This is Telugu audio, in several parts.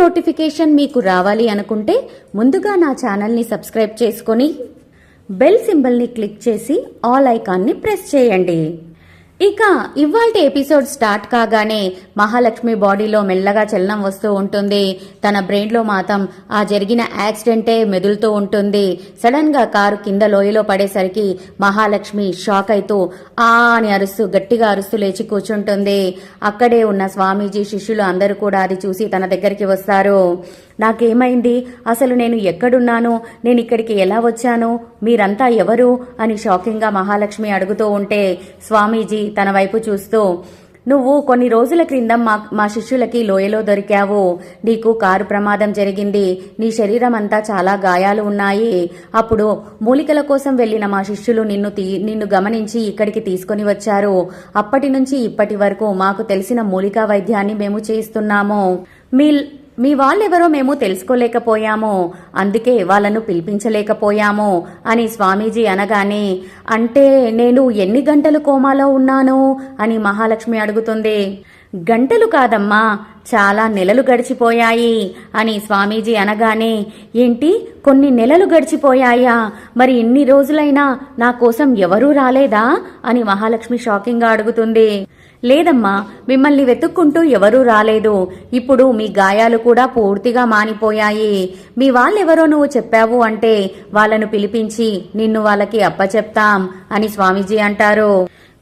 నోటిఫికేషన్ మీకు రావాలి అనుకుంటే ముందుగా నా ఛానల్ని సబ్స్క్రైబ్ చేసుకొని బెల్ సింబల్ని క్లిక్ చేసి ఆల్ ఐకాన్ని ప్రెస్ చేయండి. ఇక ఇవాల్టి ఎపిసోడ్ స్టార్ట్ కాగానే మహాలక్ష్మి బాడీలో మెల్లగా చలనం వస్తూ ఉంటుంది. తన బ్రెయిన్లో మాత్రం ఆ జరిగిన యాక్సిడెంటే మెదులుతూ ఉంటుంది. సడన్గా కారు కింద లోయలో పడేసరికి మహాలక్ష్మి షాక్ అవుతూ ఆ అని అరుస్తూ గట్టిగా అరుస్తూ లేచి కూర్చుంటుంది. అక్కడే ఉన్న స్వామీజీ శిష్యులు అందరూ కూడా అది చూసి తన దగ్గరికి వస్తారు. నాకేమైంది? అసలు నేను ఎక్కడున్నాను? నేను ఇక్కడికి ఎలా వచ్చాను? మీరంతా ఎవరు? అని షాకింగ్గా మహాలక్ష్మి అడుగుతూ ఉంటే స్వామీజీ తన వైపు చూస్తూ నువ్వు కొన్ని రోజుల క్రింద మా మా శిష్యులకి లోయలో దొరికావు. నీకు కారు ప్రమాదం జరిగింది. నీ శరీరం అంతా చాలా గాయాలు ఉన్నాయి. అప్పుడు మూలికల కోసం వెళ్ళిన మా శిష్యులు నిన్ను నిన్ను గమనించి ఇక్కడికి తీసుకొని వచ్చారు. అప్పటి నుంచి ఇప్పటి వరకు మాకు తెలిసిన మూలికా వైద్యాన్ని మేము చేస్తున్నాము మీ మీ వాళ్ళెవరో మేము తెలుసుకోలేకపోయాము. అందుకే వాళ్ళను పిలిపించలేకపోయాము అని స్వామీజీ అనగానే అంటే నేను ఎన్ని గంటలు కోమాలో ఉన్నాను అని మహాలక్ష్మి అడుగుతుంది. గంటలు కాదమ్మా చాలా నెలలు గడిచిపోయాయి అని స్వామీజీ అనగానే ఏంటి కొన్ని నెలలు గడిచిపోయాయా? మరి ఇన్ని రోజులైనా నా కోసం ఎవరూ రాలేదా? అని మహాలక్ష్మి షాకింగ్గా అడుగుతుంది. లేదమ్మా మిమ్మల్ని వెతుక్కుంటూ ఎవరూ రాలేదు. ఇప్పుడు మీ గాయాలు కూడా పూర్తిగా మానిపోయాయి. మీ వాళ్ళెవరో నువ్వు చెప్పావు అంటే వాళ్ళను పిలిపించి నిన్ను వాళ్ళకి అప్పచెప్తాం అని స్వామీజీ అంటారు.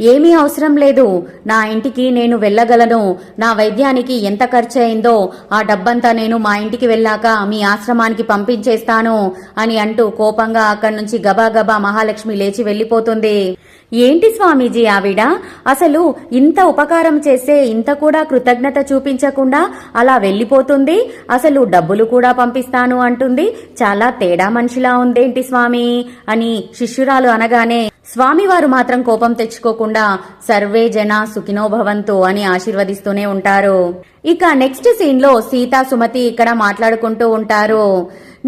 ఏమీ అవసరం లేదు. నా ఇంటికి నేను వెళ్ళగలను. నా వైద్యానికి ఎంత ఖర్చు అయిందో ఆ డబ్బంతా నేను మా ఇంటికి వెళ్ళాక మీ ఆశ్రమానికి పంపించేస్తాను అని అంటూ కోపంగా అక్కడి నుంచి గబాగబా మహాలక్ష్మి లేచి వెళ్ళిపోతుంది. ఏంటి స్వామీజీ ఆవిడ? అసలు ఇంత ఉపకారం చేస్తే ఇంత కూడా కృతజ్ఞత చూపించకుండా అలా వెళ్ళిపోతుంది? అసలు డబ్బులు కూడా పంపిస్తాను అంటుంది. చాలా తేడా మనిషిలా ఉందేంటి స్వామి? అని శిష్యురాలు అనగానే స్వామివారు మాత్రం కోపం తెచ్చుకోకుండా సర్వే జన సుఖినో భవంతు అని ఆశీర్వదిస్తూనే ఉంటారు. ఇక నెక్స్ట్ సీన్లో సీతా సుమతి ఇక్కడ మాట్లాడుకుంటూ ఉంటారు.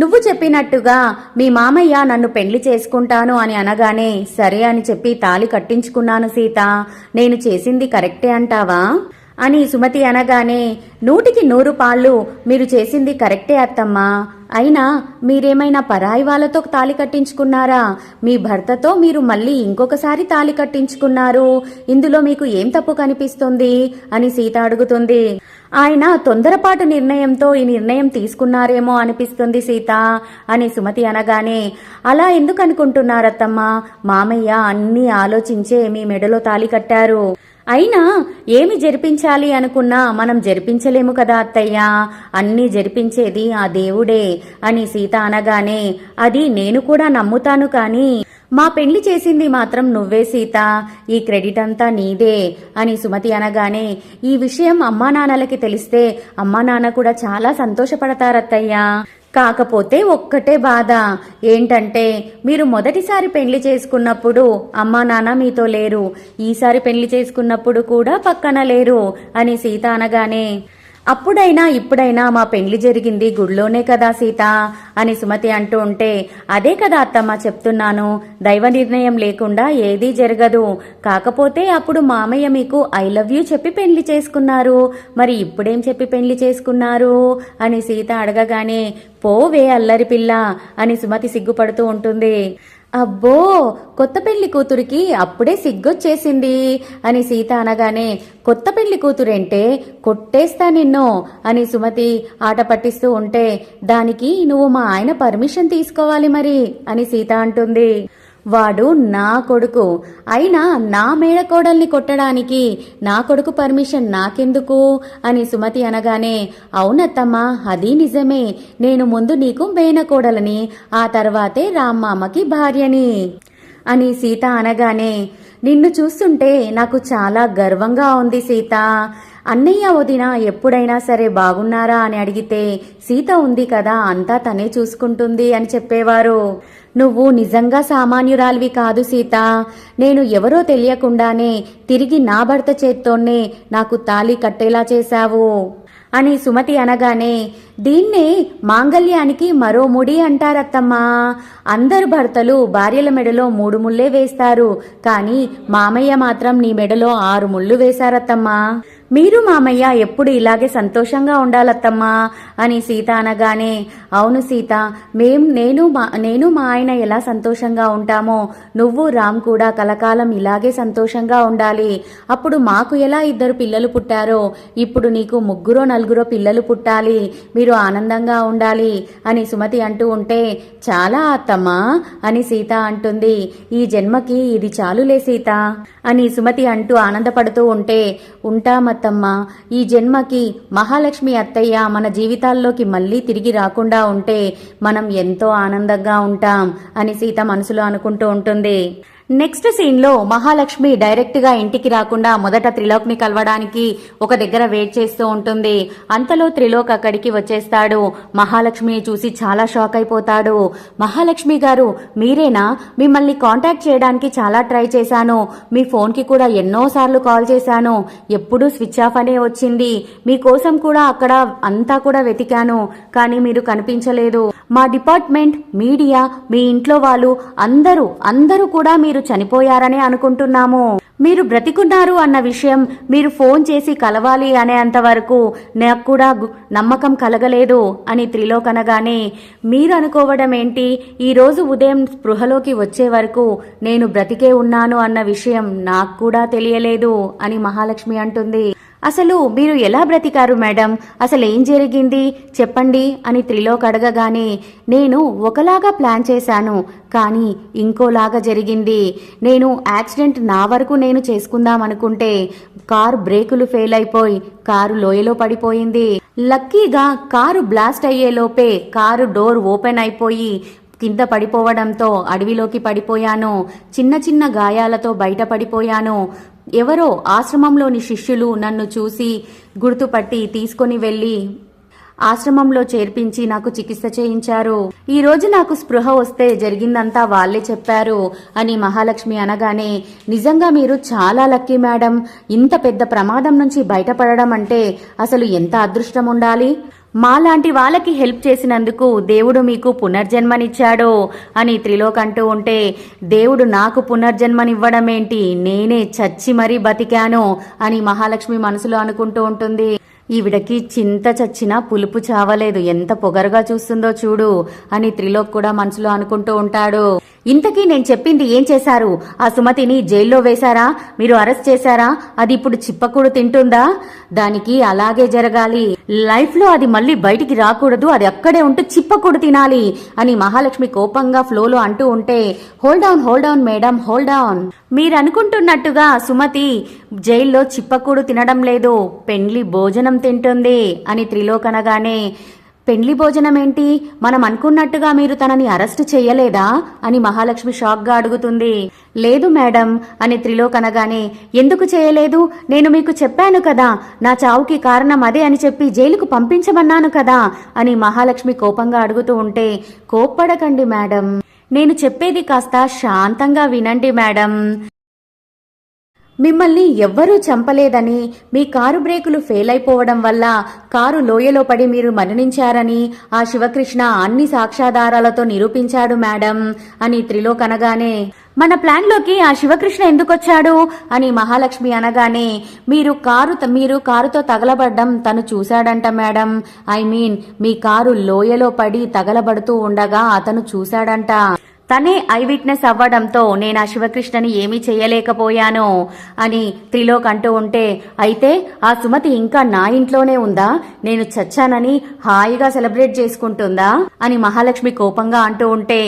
నువ్వు చెప్పినట్టుగా మీ మామయ్య నన్ను పెళ్ళి చేసుకుంటాను అని అనగానే సరే అని చెప్పి తాలి కట్టించుకున్నాను సీత. నేను చేసింది కరెక్టే అంటావా? అని సుమతి అనగానే నూటికి నూరు పాళ్ళు మీరు చేసింది కరెక్టే అత్తమ్మా. అయినా మీరేమైనా పరాయి వాళ్ళతో తాలి కట్టించుకున్నారా? మీ భర్తతో మీరు మళ్ళీ ఇంకొకసారి తాలి కట్టించుకున్నారు. ఇందులో మీకు ఏం తప్పు కనిపిస్తుంది? అని సీత అడుగుతుంది. ఆయన తొందరపాటు నిర్ణయంతో ఈ నిర్ణయం తీసుకున్నారేమో అనిపిస్తుంది సీత అని సుమతి అనగానే అలా ఎందుకు అనుకుంటున్నారత్తమ్మ మామయ్య అన్నీ ఆలోచించే మీ మెడలో తాలి కట్టారు. అయినా ఏమి జరిపించాలి అనుకున్నా మనం జరిపించలేము కదా అత్తయ్య. అన్నీ జరిపించేది ఆ దేవుడే అని సీత అనగానే అది నేను కూడా నమ్ముతాను కానీ మా పెళ్ళి చేసింది మాత్రం నువ్వే సీత. ఈ క్రెడిట్ అంతా నీదే అని సుమతి అనగానే ఈ విషయం అమ్మా నాన్నలకి తెలిస్తే అమ్మా నాన్న కూడా చాలా సంతోషపడతారత్తయ్యా. కాకపోతే ఒక్కటే బాధ. ఏంటంటే మీరు మొదటిసారి పెళ్ళి చేసుకున్నప్పుడు అమ్మా నాన్న మీతో లేరు. ఈసారి పెళ్ళి చేసుకున్నప్పుడు కూడా పక్కన లేరు అని సీత అనగానే అప్పుడైనా ఇప్పుడైనా మా పెండ్లి జరిగింది గుడిలోనే కదా సీత అని సుమతి అంటూ ఉంటే అదే కదా అత్తమ్మ చెప్తున్నాను. దైవ నిర్ణయం లేకుండా ఏదీ జరగదు. కాకపోతే అప్పుడు మామయ్య మీకు ఐ లవ్ యూ చెప్పి పెళ్ళి చేసుకున్నారు. మరి ఇప్పుడేం చెప్పి పెళ్ళి చేసుకున్నారు? అని సీత అడగగానే పోవే అల్లరి పిల్ల అని సుమతి సిగ్గుపడుతూ ఉంటుంది. అబ్బో కొత్త పెళ్ళి కూతురికి అప్పుడే సిగ్గొచ్చేసింది అని సీత అనగానే కొత్త పెళ్ళి కూతురేంటే కొట్టేస్తా నిన్ను అని సుమతి ఆట పట్టిస్తూ ఉంటే దానికి నువ్వు మా ఆయన పర్మిషన్ తీసుకోవాలి మరి అని సీత అంటుంది. వాడు నా కొడుకు. అయినా నా మేడకోడల్ని కొట్టడానికి నా కొడుకు పర్మిషన్ నాకెందుకు? అని సుమతి అనగానే అవునత్తమ్మా అది నిజమే. నేను ముందు నీకు మేనకోడలని ఆ తర్వాతే రామ్మామకి భార్యని. అని సీత అనగానే నిన్ను చూస్తుంటే నాకు చాలా గర్వంగా ఉంది సీత. అన్నయ్య వదిన ఎప్పుడైనా సరే బాగున్నారా అని అడిగితే సీత ఉంది కదా అంతా తనే చూసుకుంటుంది అని చెప్పేవారు. నువ్వు నిజంగా సామాన్యురాలివి కాదు సీత. నేను ఎవరో తెలియకుండానే తిరిగి నా భర్త చేత్తోనే నాకు తాళి కట్టేలా చేశావు. అని సుమతి అనగానే దీన్నే మాంగళ్యానికి మరో ముడి అంటారత్తమ్మా. అందరు భర్తలు భార్యల మెడలో మూడు ముళ్ళే వేస్తారు కానీ మామయ్య మాత్రం నీ మెడలో ఆరు ముళ్ళు వేశారత్తమ్మా. మీరు మామయ్య ఎప్పుడు ఇలాగే సంతోషంగా ఉండాలత్తమ్మా అని సీత అనగానే అవును సీత మేం నేను మా నేను మా ఆయన ఎలా సంతోషంగా ఉంటామో నువ్వు రామ్ కూడా కలకాలం ఇలాగే సంతోషంగా ఉండాలి. అప్పుడు మాకు ఎలా ఇద్దరు పిల్లలు పుట్టారో ఇప్పుడు నీకు ముగ్గురో నలుగురో పిల్లలు పుట్టాలి. మీరు ఆనందంగా ఉండాలి అని సుమతి అంటూ ఉంటే చాలా అత్తమ్మా అని సీత అంటుంది. ఈ జన్మకి ఇది చాలులే సీత అని సుమతి అంటూ ఆనందపడుతూ ఉంటే ఉంటామత్తమ్మా ఈ జన్మకి మహాలక్ష్మి అత్తయ్య మన జీవితాల్లోకి మళ్ళీ తిరిగి రాకుండా ఉంటే మనం ఎంతో ఆనందంగా ఉంటాం అని సీత మనసులో అనుకుంటూ ఉంటుంది. నెక్స్ట్ సీన్లో మహాలక్ష్మి డైరెక్ట్గా ఇంటికి రాకుండా మొదట త్రిలోక్ని కలవడానికి ఒక దగ్గర వెయిట్ చేస్తూ ఉంటుంది. అంతలో త్రిలోక్ అక్కడికి వచ్చేస్తాడు. మహాలక్ష్మిని చూసి చాలా షాక్ అయిపోతాడు. మహాలక్ష్మి గారు మీరేనా? మిమ్మల్ని కాంటాక్ట్ చేయడానికి చాలా ట్రై చేశాను. మీ ఫోన్కి కూడా ఎన్నో సార్లు కాల్ చేశాను. ఎప్పుడూ స్విచ్ ఆఫ్ అనే వచ్చింది. మీకోసం కూడా అక్కడ అంతా కూడా వెతికాను. కానీ మీరు కనిపించలేదు. మా డిపార్ట్మెంట్ మీడియా మీ ఇంట్లో వాళ్ళు అందరూ అందరూ కూడా మీరు చనిపోయారనే అనుకుంటున్నాము. మీరు బ్రతికున్నారు అన్న విషయం మీరు ఫోన్ చేసి కలవాలి అనేంత వరకు నాకు కూడా నమ్మకం కలగలేదు అని త్రిలోక్ అనగానే మీరు అనుకోవడం ఏంటి? ఈ రోజు ఉదయం స్పృహలోకి వచ్చే వరకు నేను బ్రతికే ఉన్నాను అన్న విషయం నాకు కూడా తెలియలేదు అని మహాలక్ష్మి అంటుంది. అసలు మీరు ఎలా బ్రతికారు మేడం? అసలు ఏం జరిగింది? చెప్పండి అని త్రిలోక్ అడగగానే నేను ఒకలాగా ప్లాన్ చేశాను కానీ ఇంకోలాగా జరిగింది. నేను యాక్సిడెంట్ నా వరకు నేను చేసుకుందాం అనుకుంటే కారు బ్రేకులు ఫెయిల్ అయిపోయి కారు లోయలో పడిపోయింది. లక్కీగా కారు బ్లాస్ట్ అయ్యేలోపే కారు డోర్ ఓపెన్ అయిపోయి కింద పడిపోవడంతో అడవిలోకి పడిపోయాను. చిన్న చిన్న గాయాలతో బయటపడిపోయాను ఎవరో ఆశ్రమంలోని శిష్యులు నన్ను చూసి గుర్తుపట్టి తీసుకొని వెళ్ళి ఆశ్రమంలో చేర్పించి నాకు చికిత్స చేయించారు. ఈ రోజు నాకు స్పృహ వస్తే జరిగిందంతా వాళ్ళే చెప్పారు అని మహాలక్ష్మి అనగానే నిజంగా మీరు చాలా లక్కీ మేడం. ఇంత పెద్ద ప్రమాదం నుంచి బయటపడడం అంటే అసలు ఎంత అదృష్టం ఉండాలి? మాలాంటి వాళ్ళకి హెల్ప్ చేసినందుకు దేవుడు మీకు పునర్జన్మనిచ్చాడు అని త్రిలోక్ అంటూ ఉంటే దేవుడు నాకు పునర్జన్మనివ్వడమేంటి? నేనే చచ్చి మరీ బతికాను అని మహాలక్ష్మి మనసులో అనుకుంటూ ఉంటుంది. ఈవిడకి చింత చచ్చినా పులుపు చావలేదు. ఎంత పొగరుగా చూస్తుందో చూడు అని త్రిలోక్ కూడా మనసులో అనుకుంటూ ఉంటాడు. ఇంతకీ నేను చెప్పింది ఏం చేశారు? ఆ సుమతిని జైల్లో వేశారా? మీరు అరెస్ట్ చేశారా? అది ఇప్పుడు చిప్పకూడు తింటుందా? దానికి అలాగే జరగాలి. లైఫ్లో అది మళ్ళీ బయటికి రాకూడదు. అది అక్కడే ఉంటూ చిప్పకూడు తినాలి అని మహాలక్ష్మి కోపంగా ఫ్లోలో అంటూ ఉంటే hold down hold down madam hold down మీరు అనుకుంటున్నట్టుగా సుమతి జైల్లో చిప్పకూడు తినడం లేదు. పెండ్లి భోజనం తింటుంది అని త్రిలోకనగానే పెండ్లి భోజనం ఏంటి మనం అనుకున్నట్టుగా మీరు తనని అరెస్ట్ చెయ్యలేదా అని మహాలక్ష్మి షాక్గా అడుగుతుంది. లేదు మేడం అని త్రిలోక్ అనగానే ఎందుకు చేయలేదు? నేను మీకు చెప్పాను కదా నా చావుకి కారణం అదే అని చెప్పి జైలుకు పంపించమన్నాను కదా అని మహాలక్ష్మి కోపంగా అడుగుతూ ఉంటే కోప్పడకండి మేడం. నేను చెప్పేది కాస్త శాంతంగా వినండి మేడం. మిమ్మల్ని ఎవ్వరూ చంపలేదని మీ కారు బ్రేకులు ఫెయిల్ అయిపోవడం వల్ల కారు లోయలో పడి మీరు మరణించారని ఆ శివకృష్ణ అన్ని సాక్ష్యాధారాలతో నిరూపించాడు మేడం అని త్రిలోక్ అనగానే మన ప్లాన్లోకి ఆ శివకృష్ణ ఎందుకొచ్చాడు? అని మహాలక్ష్మి అనగానే మీరు కారు మీరు కారుతో తగలబడ్డం తను చూశాడంట మేడం. ఐ మీన్ మీ కారు లోయలో పడి తగలబడుతూ ఉండగా అతను చూశాడంట. తనే ఐ విట్నెస్ అవ్వడంతో నేను ఆ శివకృష్ణని ఏమీ చేయలేకపోయాను అని త్రిలోక్ అంటూ ఉంటే అయితే ఆ సుమతి ఇంకా నా ఇంట్లోనే ఉందా? నేను చచ్చానని హాయిగా సెలబ్రేట్ చేసుకుంటుందా? అని మహాలక్ష్మి కోపంగా అంటూ ఉంటే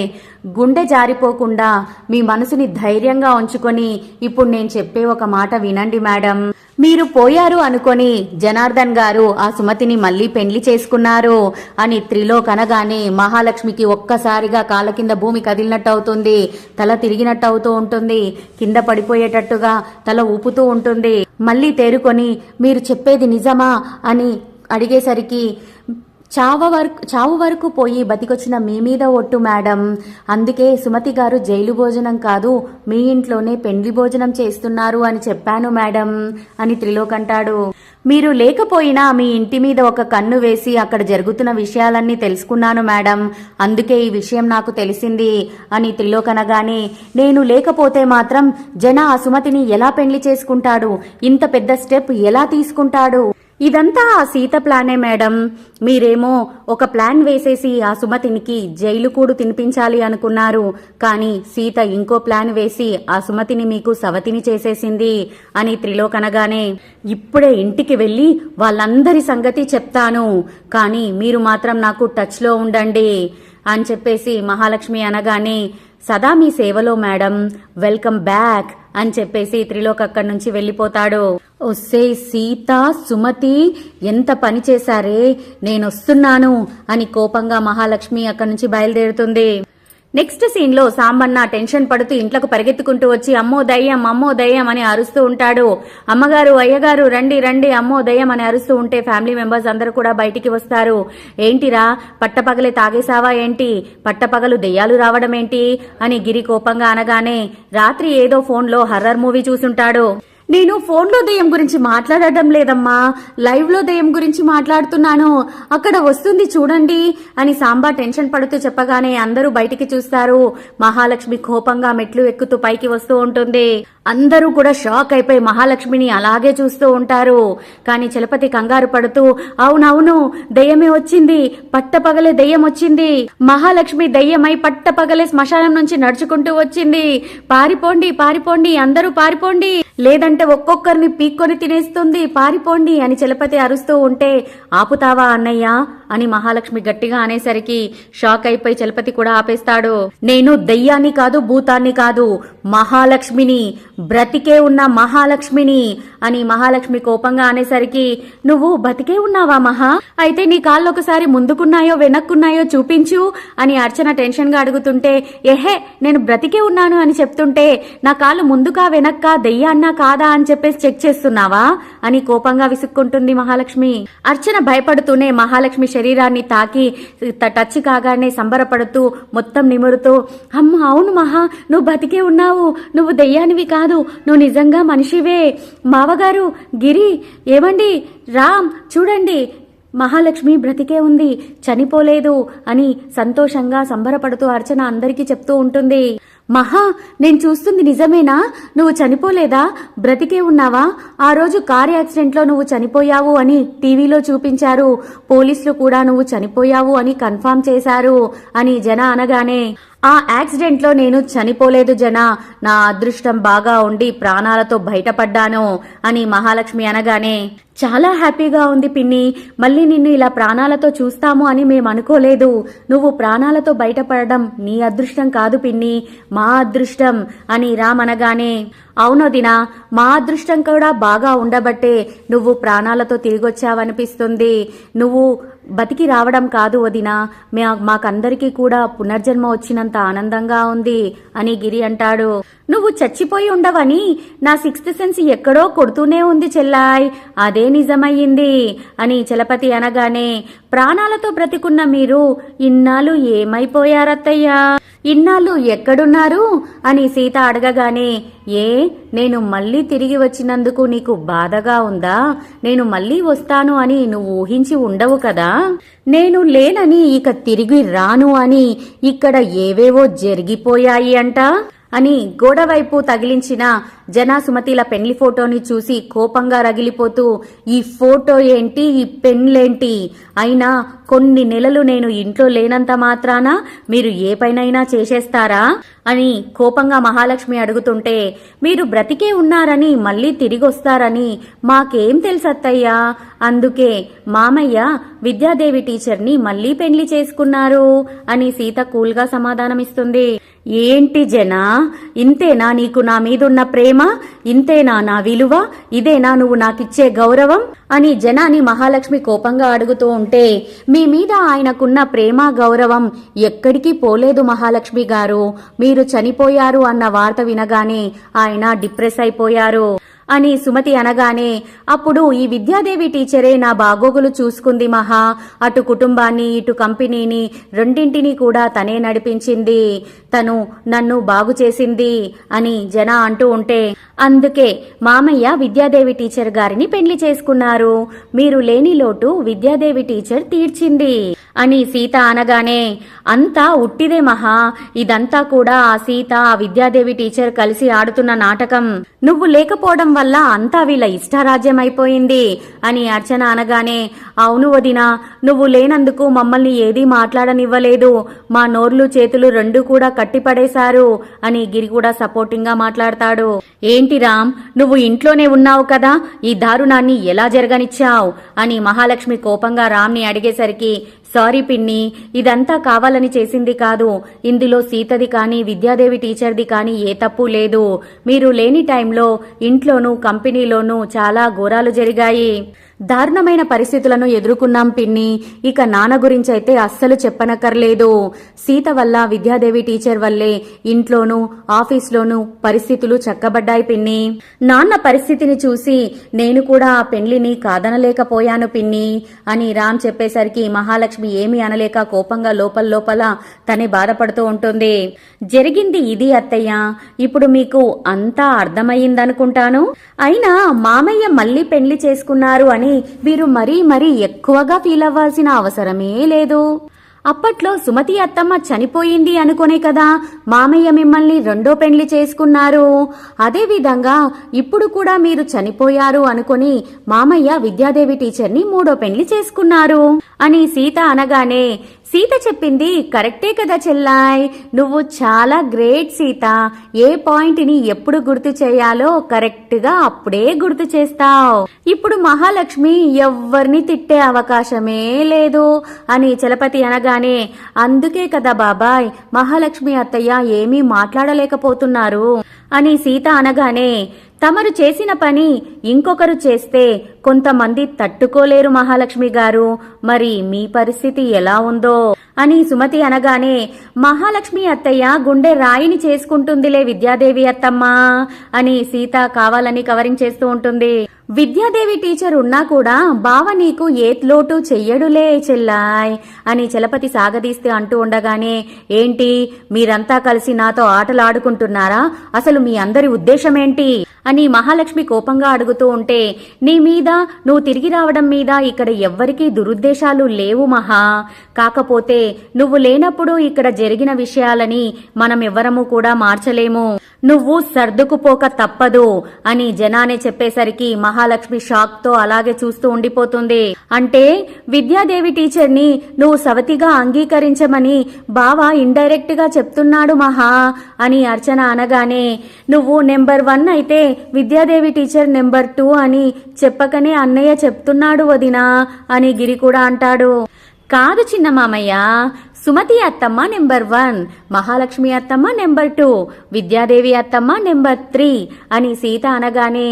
గుండె జారిపోకుండా మీ మనసుని ధైర్యంగా ఉంచుకొని ఇప్పుడు నేను చెప్పే ఒక మాట వినండి మేడం. మీరు పోయారు అనుకొని జనార్దన్ గారు ఆ సుమతిని మళ్ళీ పెండ్లి చేసుకున్నారు. అని త్రిలోక్ అనగానే మహాలక్ష్మికి ఒక్కసారిగా కాళ్ళ కింద భూమి కదిలినట్టు అవుతుంది తల తిరిగినట్టు అవుతూ ఉంటుంది. కింద పడిపోయేటట్టుగా తల ఊపుతూ ఉంటుంది. మళ్ళీ తేరుకొని మీరు చెప్పేది నిజమా? అని అడిగేసరికి చావ వరకు చావు వరకు పోయి బతికొచ్చిన మీ మీద ఒట్టు మేడం. అందుకే సుమతి గారు జైలు భోజనం కాదు మీ ఇంట్లోనే పెండ్లి భోజనం చేస్తున్నారు అని చెప్పాను మేడం అని త్రిలోక్ అంటాడు. మీరు లేకపోయినా మీ ఇంటి మీద ఒక కన్ను వేసి అక్కడ జరుగుతున్న విషయాలన్నీ తెలుసుకున్నాను మేడం. అందుకే ఈ విషయం నాకు తెలిసింది అని త్రిలోకనగానే నేను లేకపోతే మాత్రం జన ఆ సుమతిని ఎలా పెండ్లి చేసుకుంటాడు? ఇంత పెద్ద స్టెప్ ఎలా తీసుకుంటాడు? ఇదంతా ఆ సీత ప్లానే మేడం. మీరేమో ఒక ప్లాన్ వేసేసి ఆ సుమతినికి జైలు కూడు తినిపించాలి అనుకున్నారు. కానీ సీత ఇంకో ప్లాన్ వేసి ఆ సుమతిని మీకు సవతిని చేసేసింది అని త్రిలోకనగానే ఇప్పుడే ఇంటికి వెళ్ళి వాళ్ళందరి సంగతి చెప్తాను. కానీ మీరు మాత్రం నాకు టచ్లో ఉండండి అని చెప్పేసి మహాలక్ష్మి అనగానే సదా మీ సేవలో మేడం. Welcome back. అని చెప్పేసి త్రిలోక్ అక్కడి నుంచి వెళ్ళిపోతాడు. ఒసే సీత సుమతి ఎంత పని చేశారే? నేనొస్తున్నాను అని కోపంగా మహాలక్ష్మి అక్కడి నుంచి బయలుదేరుతుంది. నెక్స్ట్ సీన్లో సాంబన్న టెన్షన్ పడుతూ ఇంట్లోకి పరిగెత్తుకుంటూ వచ్చి అమ్మో దయ్యం అమ్మో దయ్యం అని అరుస్తూ ఉంటాడు. అమ్మగారు అయ్యగారు రండి రండి అమ్మో దయ్యం అని అరుస్తూ ఉంటే ఫ్యామిలీ మెంబర్స్ అందరూ కూడా బయటికి వస్తారు. ఏంటిరా పట్టపగలే తాగేసావా ఏంటి? పట్టపగలు దెయ్యాలు రావడం ఏంటి అని గిరి కోపంగా అనగానే రాత్రి ఏదో ఫోన్లో హర్రర్ మూవీ చూసుంటాడు. నేను ఫోన్లో దెయ్యం గురించి మాట్లాడటం లేదమ్మా. లైవ్లో దెయ్యం గురించి మాట్లాడుతున్నాను. అక్కడ వస్తుంది చూడండి అని సాంబా టెన్షన్ పడుతూ చెప్పగానే అందరూ బయటికి చూస్తారు. మహాలక్ష్మి కోపంగా మెట్లు ఎక్కుతూ పైకి వస్తూ ఉంటుంది. అందరూ కూడా షాక్ అయిపోయి మహాలక్ష్మిని అలాగే చూస్తూ ఉంటారు. కానీ చలపతి కంగారు పడుతూ అవునవును దెయ్యమే వచ్చింది. పట్టపగలే దెయ్యం వచ్చింది. మహాలక్ష్మి దెయ్యమై పట్టపగలే శ్మశానం నుంచి నడుచుకుంటూ వచ్చింది. పారిపోండి పారిపోండి అందరూ పారిపోండి. లేదంటే ఒక్కొక్కరిని పీక్కొని తినేస్తుంది పారిపోండి అని చలపతి అరుస్తూ ఉంటే ఆపుతావా అన్నయ్య? అని మహాలక్ష్మి గట్టిగా అనేసరికి షాక్ అయిపోయి చలపతి కూడా ఆపేస్తాడు. నేను దయ్యాన్ని కాదు భూతాన్ని కాదు మహాలక్ష్మిని బ్రతికే ఉన్న మహాలక్ష్మిని అని మహాలక్ష్మి కోపంగా అనేసరికి నువ్వు బతికే ఉన్నావా మహా? అయితే నీ కాళ్ళు ఒకసారి ముందుకున్నాయో వెనక్కున్నాయో చూపించు అని అర్చన టెన్షన్గా అడుగుతుంటే ఎహే నేను బ్రతికే ఉన్నాను అని చెప్తుంటే నా కాళ్ళు ముందుకా వెనక్కా దెయ్యాన్నా కాదా అని చెప్పేసి చెక్ చేస్తున్నావా? అని కోపంగా విసుక్కుంటుంది మహాలక్ష్మి. అర్చన భయపడుతూనే మహాలక్ష్మి శరీరాన్ని తాకి టచ్ కాగానే సంబరపడుతూ మొత్తం నిమురుతూ అమ్మ అవును మహా నువ్వు బతికే ఉన్నావు. నువ్వు దెయ్యానివి కాదు. నువ్వు నిజంగా మనిషివే. మావగారు గిరి ఏమండి రామ్ చూడండి. మహాలక్ష్మి బ్రతికే ఉంది. చనిపోలేదు అని సంతోషంగా సంబరపడుతూ అర్చన అందరికీ చెప్తూ ఉంటుంది. మహా నేను చూస్తుంది నిజమేనా? నువ్వు చనిపోలేదా? బ్రతికే ఉన్నావా? ఆ రోజు కార్ యాక్సిడెంట్లో నువ్వు చనిపోయావు అని టీవీలో చూపించారు. పోలీసులు కూడా నువ్వు చనిపోయావు అని కన్ఫర్మ్ చేశారు అని జన అనగానే ఆ యాక్సిడెంట్లో నేను చనిపోలేదు జన. నా అదృష్టం బాగా ఉండి ప్రాణాలతో బయటపడ్డాను అని మహాలక్ష్మి అనగానే చాలా హ్యాపీగా ఉంది పిన్ని. మళ్ళీ నిన్ను ఇలా ప్రాణాలతో చూస్తాము అని మేము అనుకోలేదు నువ్వు ప్రాణాలతో బయటపడడం నీ అదృష్టం కాదు పిన్ని. మా అదృష్టం అని రామ్ అనగానే అవును దినా మా అదృష్టం కూడా బాగా ఉండబట్టే నువ్వు ప్రాణాలతో తిరిగొచ్చావనిపిస్తుంది. నువ్వు బతికి రావడం కాదు వదినా. మే మాకందరికీ కూడా పునర్జన్మ వచ్చినంత ఆనందంగా ఉంది అని గిరి అంటాడు. నువ్వు చచ్చిపోయి ఉండవని నా సిక్స్త్ సెన్స్ ఎక్కడో కొడుతూనే ఉంది చెల్లాయ్. అదే నిజమయ్యింది అని చలపతి అనగానే ప్రాణాలతో బ్రతికున్న మీరు ఇన్నాళ్ళు ఏమైపోయారత్తయ్యా? ఇన్నాళ్ళు ఎక్కడున్నారు అని సీత అడగగానే ఏ నేను మళ్ళీ తిరిగి వచ్చినందుకు నీకు బాధగా ఉందా? నేను మళ్ళీ వస్తాను అని నువ్వు ఊహించి ఉండవు కదా? నేను లేనని ఇక తిరిగి రాను అని ఇక్కడ ఏవేవో జరిగిపోయాయి అంట అని గోడవైపు తగిలించిన జనా సుమతిల పెండ్లి ఫోటోని చూసి కోపంగా రగిలిపోతూ ఈ ఫోటో ఏంటి? ఈ పెన్లేంటి? అయినా కొన్ని నెలలు నేను ఇంట్లో లేనంత మాత్రాన మీరు ఏ పైనైనా చేసేస్తారా? అని కోపంగా మహాలక్ష్మి అడుగుతుంటే మీరు బ్రతికే ఉన్నారని మళ్ళీ తిరిగొస్తారని మాకేం తెలుసత్తయ్యా? అందుకే మామయ్య విద్యాదేవి టీచర్ని మళ్ళీ పెళ్ళి చేసుకున్నారు అని సీత కూల్గా సమాధానమిస్తుంది. ఏంటి జనా? ఇంతేనా నీకు నా మీదున్న ప్రేమ? ఇంతేనా నా విలువ? ఇదేనా నువ్వు నాకిచ్చే గౌరవం? అని జనాని మహాలక్ష్మి కోపంగా అడుగుతూ ఉంటే మీ మీద ఆయనకున్న ప్రేమ గౌరవం ఎక్కడికి పోలేదు మహాలక్ష్మి గారు. మీరు చనిపోయారు అన్న వార్త వినగానే ఆయన డిప్రెస్ అయిపోయారు. అని సుమతి అనగానే అప్పుడు ఈ విద్యాదేవి టీచరే నా బాగోగులు చూసుకుంది మహా. అటు కుటుంబాన్ని ఇటు కంపెనీని రెండింటినీ కూడా తనే నడిపించింది. తను నన్ను బాగు చేసింది అని జన అంటూ ఉంటే అందుకే మామయ్య విద్యాదేవి టీచర్ గారిని పెళ్ళి చేసుకున్నారు. మీరు లేని లోటు విద్యాదేవి టీచర్ తీర్చింది అని సీత అనగానే అంతా ఉట్టిదే మహా. ఇదంతా కూడా ఆ సీత ఆ విద్యాదేవి టీచర్ కలిసి ఆడుతున్న నాటకం. నువ్వు లేకపోవడం వల్ల అంతా వీళ్ళ ఇష్టారాజ్యం అయిపోయింది అని అర్చన అనగానే అవును వదినా నువ్వు లేనందుకు మమ్మల్ని ఏదీ మాట్లాడనివ్వలేదు. మా నోర్లు చేతులు రెండు కూడా కట్టిపడేశారు అని గిరి కూడా సపోర్టింగ్గా మాట్లాడతాడు. ఏంటి రామ్ నువ్వు ఇంట్లోనే ఉన్నావు కదా ఈ దారుణాన్ని ఎలా జరగనిచ్చావు? అని మహాలక్ష్మి కోపంగా రామ్ని అడిగేసరికి సారీ పిన్ని ఇదంతా కావాలని చేసింది కాదు. ఇందులో సీతది కానీ విద్యాదేవి టీచర్ది కానీ ఏ తప్పు లేదు. మీరు లేని టైంలో ఇంట్లోనూ కంపెనీలోనూ చాలా ఘోరాలు జరిగాయి. దారుణమైన పరిస్థితులను ఎదుర్కొన్నాం పిన్ని. ఇక నాన్న గురించి అయితే అస్సలు చెప్పనక్కర్లేదు. సీత వల్ల విద్యాదేవి టీచర్ వల్లే ఇంట్లోనూ ఆఫీస్లోనూ పరిస్థితులు చక్కబడ్డాయి పిన్ని. నాన్న పరిస్థితిని చూసి నేను కూడా ఆ పెళ్ళిని కాదనలేకపోయాను పిన్ని అని రామ్ చెప్పేసరికి మహాలక్ష్మి ఏమీ అనలేక కోపంగా లోపల లోపల తనే బాధపడుతూ ఉంటుంది. జరిగింది ఇది అత్తయ్య. ఇప్పుడు మీకు అంతా అర్థమయ్యిందనుకుంటాను. అయినా మామయ్య మళ్ళీ పెళ్ళి చేసుకున్నారు అని వీరు మరీ మరీ ఎక్కువగా ఫీల్ అవ్వాల్సిన అవసరమే లేదు. అప్పట్లో సుమతి అత్తమ్మ చనిపోయింది అనుకునే కదా మామయ్య మిమ్మల్ని రెండో పెండ్లి చేసుకున్నారు. అదే విధంగా ఇప్పుడు కూడా మీరు చనిపోయారు అనుకుని మామయ్య విద్యాదేవి టీచర్ని మూడో పెండ్లి చేసుకున్నారు. అని సీత అనగానే సీత చెప్పింది కరెక్టే కదా చెల్లాయ్. నువ్వు చాలా గ్రేట్ సీత. ఏ పాయింట్ని ఎప్పుడు గుర్తు చేయాలో కరెక్ట్గా అప్పుడే గుర్తు చేస్తావు. ఇప్పుడు మహాలక్ష్మి ఎవ్వరిని తిట్టే అవకాశమే లేదు అని చలపతి అనగానే అందుకే కదా బాబాయ్ మహాలక్ష్మి అత్తయ్య ఏమీ మాట్లాడలేకపోతున్నారు అని సీత అనగానే తమరు చేసిన పని ఇంకొకరు చేస్తే కొంతమంది తట్టుకోలేరు మహాలక్ష్మి గారు. మరి మీ పరిస్థితి ఎలా ఉందో? అని సుమతి అనగానే మహాలక్ష్మి అత్తయ్య గుండె రాయిని చేసుకుంటుందిలే విద్యాదేవి అత్తమ్మ అని సీత కావాలని కవరింగ్ చేస్తూ ఉంటుంది. విద్యాదేవి టీచర్ ఉన్నా కూడా బావ నీకు ఏ లోటు చెయ్యడులే చెల్లాయ్ అని చలపతి సాగదీస్తే అంటూ ఉండగానే ఏంటి మీరంతా కలిసి నాతో ఆటలాడుకుంటున్నారా? అసలు మీ అందరి ఉద్దేశమేంటి? అని మహాలక్ష్మి కోపంగా అడుగుతూ ఉంటే నీ మీద నువ్వు తిరిగి రావడం మీద ఇక్కడ ఎవ్వరికీ దురుద్దేశాలు లేవు మహా. కాకపోతే నువ్వు లేనప్పుడు ఇక్కడ జరిగిన విషయాలని మనం ఎవ్వరము కూడా మార్చలేము. నువ్వు సర్దుకుపోక తప్పదు అని జనానే చెప్పేసరికి మహా మహాలక్ష్మి షాక్తో అలాగే చూస్తూ ఉండిపోతుంది. అంటే విద్యాదేవి టీచర్ని నువ్వు సవతిగా అంగీకరించమని బావ ఇండైరెక్ట్గా చెప్తున్నాడు మహా అని అర్చన అనగానే నువ్వు నెంబర్ వన్ అయితే విద్యాదేవి టీచర్ నెంబర్ టూ అని చెప్పకనే అన్నయ్య చెప్తున్నాడు వదినా అని గిరి కూడా అంటాడు. కాదు చిన్న మామయ్య సుమతి అత్తమ్మ నెంబర్ వన్ మహాలక్ష్మి అత్తమ్మ నెంబర్ టూ విద్యాదేవి అత్తమ్మ నెంబర్ త్రీ అని సీత అనగానే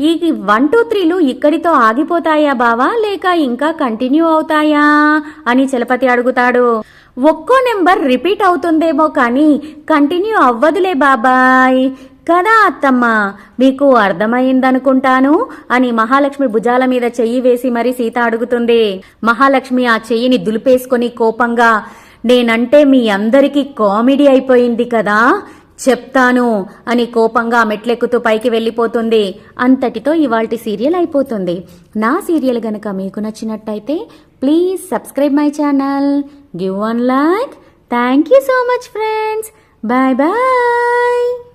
ఈ వన్ టూ త్రీలు ఇక్కడితో ఆగిపోతాయా బావా? లేక ఇంకా కంటిన్యూ అవుతాయా? అని చలపతి అడుగుతాడు. ఒక్కో నెంబర్ రిపీట్ అవుతుందేమో కానీ కంటిన్యూ అవ్వదులే బాబాయ్. కదా అత్తమ్మ మీకు అర్థమైందనుకుంటాను అని మహాలక్ష్మి భుజాల మీద చెయ్యి వేసి మరీ సీత అడుగుతుంది. మహాలక్ష్మి ఆ చెయ్యిని దులిపేసుకొని కోపంగా నేనంటే మీ అందరికీ కామెడీ అయిపోయింది కదా? చెప్తాను అని కోపంగా మెట్లెక్కుతూ పైకి వెళ్ళిపోతుంది. అంతటితో ఇవాల్టి సీరియల్ అయిపోతుంది. నా సీరియల్ గనక మీకు నచ్చినట్టయితే please subscribe my channel. Give one like. Thank you so much friends. Bye bye.